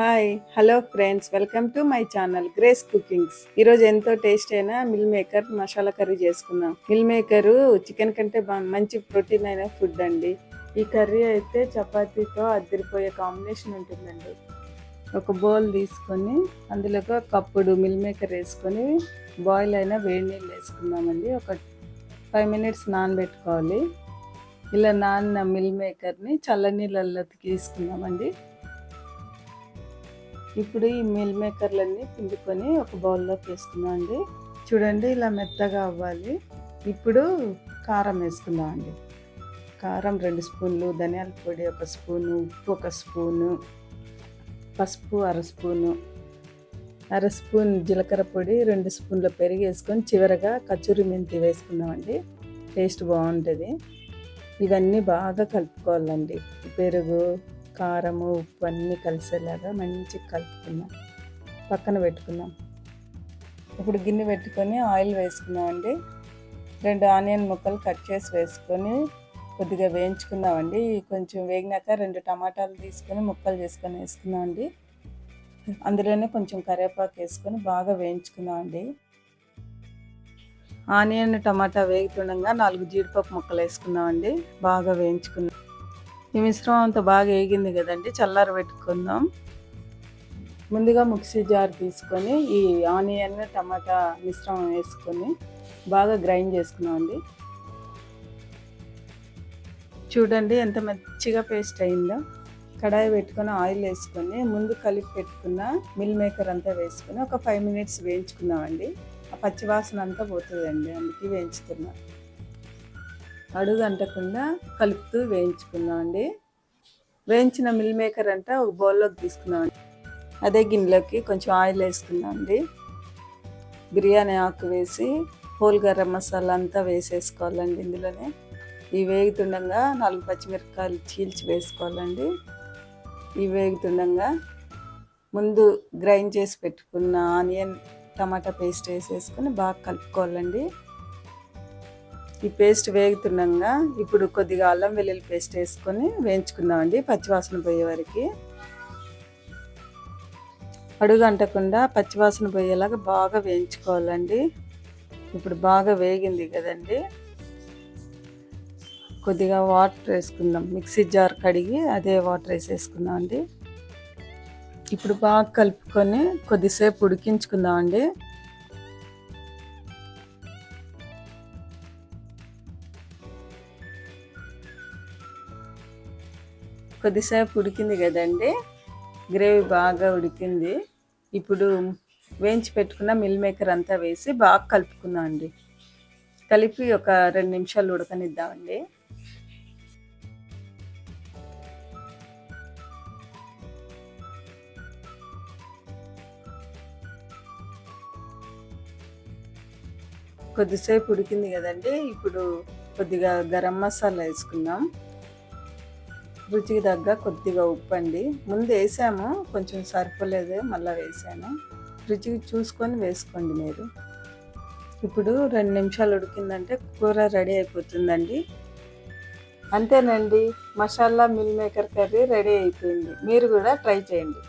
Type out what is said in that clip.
Hi hello friends welcome to my channel Grace cookings. ఈరోజు ఎంతో taste అయిన meal maker masala curry చేసుకుందాం. Meal maker chicken కంటే మంచి ప్రోటీన్ అయిన ఫుడ్ అండి. ఈ కర్రీ అయితే చపాతీతో అద్దరిపోయే కాంబినేషన్ ఉంటుందండి. ఒక బౌల్ తీసుకొని అందులోకి ఒక కప్పుడు మిల్ మేకర్ వేసుకొని బాయిల్ అయిన వేడి నీళ్ళు వేసుకుందామండి. ఒక ఫైవ్ మినిట్స్ నానబెట్టుకోవాలి. ఇలా నాన్న మిల్ మేకర్ని చల్లనీళ్ళల్లో తీసుకుందామండి. ఇప్పుడు ఈ మిల్ మేకర్లన్నీ పిండుకొని ఒక బౌల్లోకి వేసుకుందాం అండి. చూడండి ఇలా మెత్తగా అవ్వాలి. ఇప్పుడు కారం వేసుకుందాం అండి. కారం రెండు స్పూన్లు ధనియాల పొడి ఒక స్పూను ఉప్పు ఒక స్పూను పసుపు అర స్పూను అర స్పూన్ జీలకర్ర పొడి రెండు స్పూన్ల పెరుగు వేసుకొని చివరగా కచూరి మెంతి వేసుకుందామండి టేస్ట్ బాగుంటుంది. ఇవన్నీ బాగా కలుపుకోవాలండి. పెరుగు కారము ఉప్పు అన్నీ కలిసేలాగా మంచిగా కలుపుకుందాం. పక్కన పెట్టుకుందాం. ఇప్పుడు గిన్నె పెట్టుకొని ఆయిల్ వేసుకున్నామండి రెండు ఆనియన్ ముక్కలు కట్ చేసి వేసుకొని కొద్దిగా వేయించుకుందామండి. కొంచెం వేగినాక రెండు టమాటాలు తీసుకొని ముక్కలు చేసుకొని వేసుకుందామండి. అందులోనే కొంచెం కరివేపాకు వేసుకొని బాగా వేయించుకుందామండి. ఆనియన్ టమాటా వేగుతుండగా నాలుగు జీడిపప్పు ముక్కలు వేసుకుందామండి. బాగా వేయించుకుందాం. ఈ మిశ్రమం అంతా బాగా వేగింది కదండి చల్లార పెట్టుకుందాం. ముందుగా మిక్సీ జార్ తీసుకొని ఈ ఆనియన్ టమాటా మిశ్రమం వేసుకొని బాగా గ్రైండ్ చేసుకున్నామండి చూడండి ఎంత మంచిగా పేస్ట్ అయిందో. కడాయి పెట్టుకొని ఆయిల్ వేసుకొని ముందు కలిపి పెట్టుకున్న మిల్ మేకర్ అంతా వేసుకొని ఒక ఫైవ్ మినిట్స్ వేయించుకున్నామండి ఆ పచ్చివాసన అంతా పోతుందండి అందుకే వేయించుకున్నాం అడుగు అంటకుండా కలుపుతూ వేయించుకుందామండి. వేయించిన మిల్ మేకర్ అంట ఒక బౌల్లోకి తీసుకున్నామండి అదే గిన్నెలోకి కొంచెం ఆయిల్ వేసుకుందామండి. బిర్యానీ ఆకు వేసి హోల్ గరం మసాలా అంతా వేసేసుకోవాలండి ఇందులోనే. ఇవి వేగుతుండగా నాలుగు పచ్చిమిరపకాయలు చీల్చి వేసుకోవాలండి. ఇవి వేగుతుండగా ముందు గ్రైండ్ చేసి పెట్టుకున్న ఆనియన్ టమాటా పేస్ట్ వేసేసుకొని బాగా కలుపుకోవాలండి. ఈ పేస్ట్ వేగుతుండగా ఇప్పుడు కొద్దిగా అల్లం వెల్లుల్లి పేస్ట్ వేసుకొని వేయించుకుందామండి పచ్చివాసన పోయే వరకు. అడుగు అంటకుండా పచ్చివాసన పోయేలాగా బాగా వేయించుకోవాలండి. ఇప్పుడు బాగా వేగింది కదండి. కొద్దిగా వాటర్ వేసుకుందాం. మిక్సీ జార్ కడిగి అదే వాటర్ వేసేసుకుందాం అండి ఇప్పుడు బాగా కలుపుకొని కొద్దిసేపు ఉడికించుకుందామండి. కొద్దిసేపు ఉడికింది కదండి. గ్రేవీ బాగా ఉడికింది. ఇప్పుడు వేయించి పెట్టుకున్న మిల్ మేకర్ అంతా వేసి బాగా కలుపుకుందాం అండి. కలిపి ఒక రెండు నిమిషాలు ఉడకనిద్దామండి. కొద్దిసేపు ఉడికింది కదండి. ఇప్పుడు కొద్దిగా గరం మసాలా వేసుకుందాం. రుచికి తగ్గ కొద్దిగా ఉప్పు అండి ముందు వేసాము కొంచెం సరిపోలేదు మళ్ళీ వేసాను. రుచికి చూసుకొని వేసుకోండి మీరు. ఇప్పుడు రెండు నిమిషాలు ఉడికిందంటే కూర రెడీ అయిపోతుందండి. అంతేనండి masala meal maker curry ready అయిపోయింది. మీరు కూడా ట్రై చేయండి.